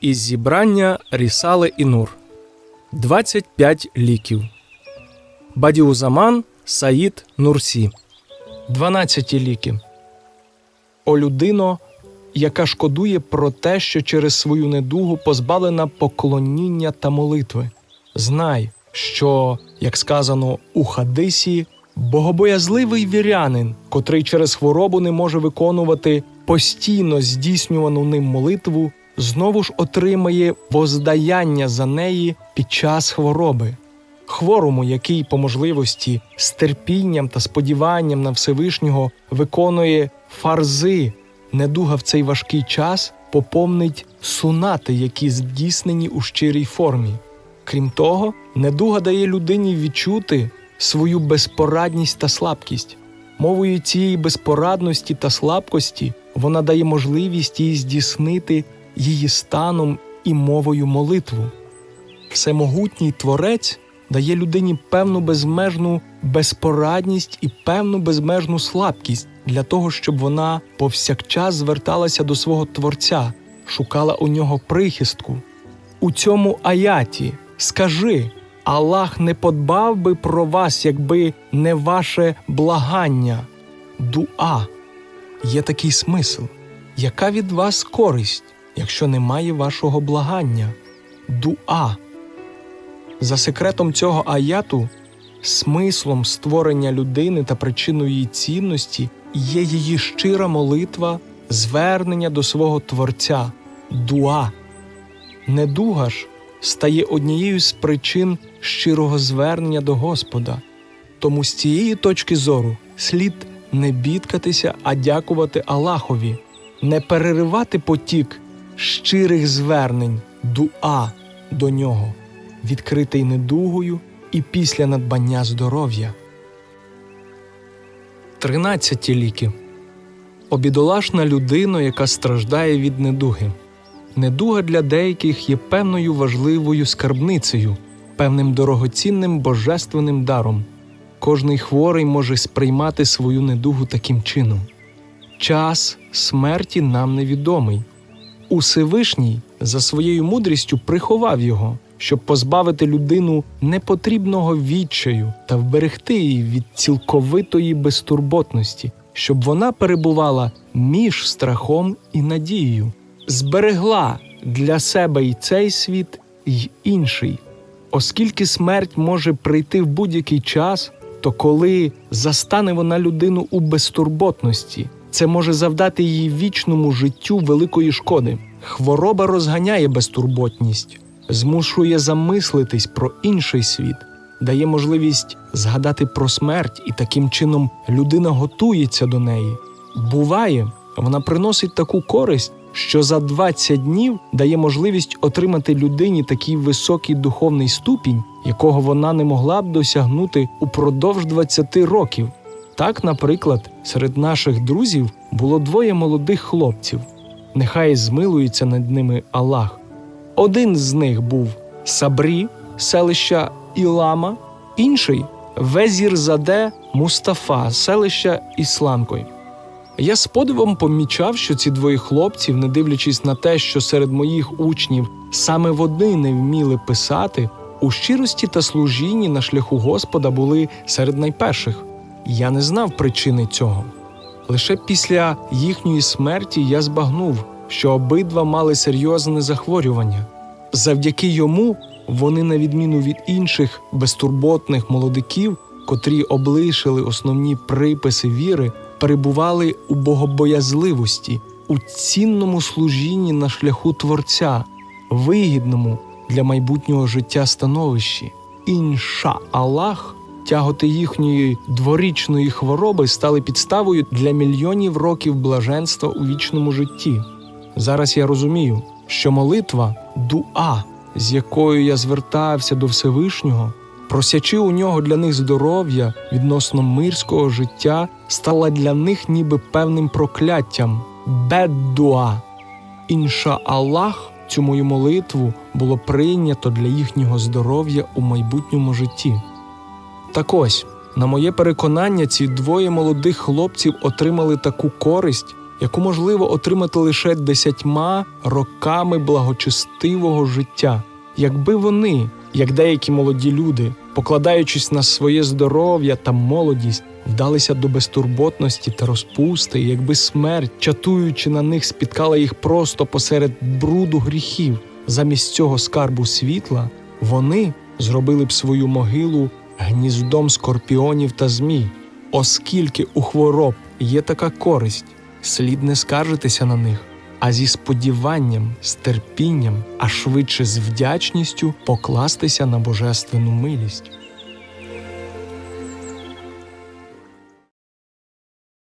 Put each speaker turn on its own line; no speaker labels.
із зібрання Рісали і Нур 25 ліків. Бадіузаман Саїд Нурсі 12 ліки. О людино, яка шкодує про те, що через свою недугу позбавлена поклоніння та молитви. Знай, що, як сказано у Хадисі, богобоязливий вірянин, котрий через хворобу не може виконувати постійно здійснювану ним молитву, знову ж отримає воздаяння за неї під час хвороби. Хворому, який по можливості з терпінням та сподіванням на Всевишнього виконує фарзи, недуга в цей важкий час попомнить сунати, які здійснені у щирій формі. Крім того, недуга дає людині відчути свою безпорадність та слабкість. Мовою цієї безпорадності та слабкості вона дає можливість їй здійснити її станом і мовою молитву. Всемогутній творець дає людині певну безмежну безпорадність і певну безмежну слабкість для того, щоб вона повсякчас зверталася до свого Творця, шукала у нього прихистку. У цьому аяті скажи, Аллах не подбав би про вас, якби не ваше благання, дуа. Є такий смисл. Яка від вас користь, якщо немає вашого благання? Дуа. За секретом цього аяту, смислом створення людини та причиною її цінності є її щира молитва, звернення до свого Творця, дуа. Недуга ж стає однією з причин щирого звернення до Господа. Тому з цієї точки зору слід не бідкатися, а дякувати Аллахові, не переривати потік щирих звернень, дуа до нього, відкритий недугою і після надбання здоров'я. Тринадцяті ліки. Обідолашна людина, яка страждає від недуги. Недуга для деяких є певною важливою скарбницею, певним дорогоцінним божественним даром. Кожний хворий може сприймати свою недугу таким чином. Час смерті нам невідомий. Усевишній за своєю мудрістю приховав його, щоб позбавити людину непотрібного відчаю та вберегти її від цілковитої безтурботності, щоб вона перебувала між страхом і надією, зберегла для себе і цей світ, і інший. Оскільки смерть може прийти в будь-який час, то коли застане вона людину у безтурботності, це може завдати її вічному життю великої шкоди. Хвороба розганяє безтурботність, змушує замислитись про інший світ, дає можливість згадати про смерть, і таким чином людина готується до неї. Буває, вона приносить таку користь, що за 20 днів дає можливість отримати людині такий високий духовний ступінь, якого вона не могла б досягнути упродовж 20 років. Так, наприклад, серед наших друзів було двоє молодих хлопців. Нехай змилується над ними Аллах. Один з них був Сабрі, селища Ілама, інший Везірзаде Мустафа, селища Ісланкой. Я з подивом помічав, що ці двоє хлопців, не дивлячись на те, що серед моїх учнів саме вони не вміли писати, у щирості та служінні на шляху Господа були серед найперших. Я не знав причини цього. Лише після їхньої смерті я збагнув, що обидва мали серйозне захворювання. Завдяки йому вони, на відміну від інших безтурботних молодиків, котрі облишили основні приписи віри, перебували у богобоязливості, у цінному служінні на шляху Творця, вигідному для майбутнього життя становищі. Інша Аллах, тяготи їхньої дворічної хвороби стали підставою для мільйонів років блаженства у вічному житті. Зараз я розумію, що молитва дуа, з якою я звертався до Всевишнього, просячи у нього для них здоров'я відносно мирського життя, стала для них ніби певним прокляттям беддуа. Інша Аллах, цю мою молитву було прийнято для їхнього здоров'я у майбутньому житті. Так ось, на моє переконання, ці двоє молодих хлопців отримали таку користь яку можливо отримати лише десятьма роками благочестивого життя, якби вони, як деякі молоді люди, покладаючись на своє здоров'я та молодість, вдалися до безтурботності та розпусти, якби смерть, чатуючи на них, спіткала їх просто посеред бруду гріхів, замість цього скарбу світла, вони зробили б свою могилу гніздом скорпіонів та змій. Оскільки у хвороб є така користь, слід не скаржитися на них, а зі сподіванням, з терпінням, а швидше з вдячністю покластися на божественну милість.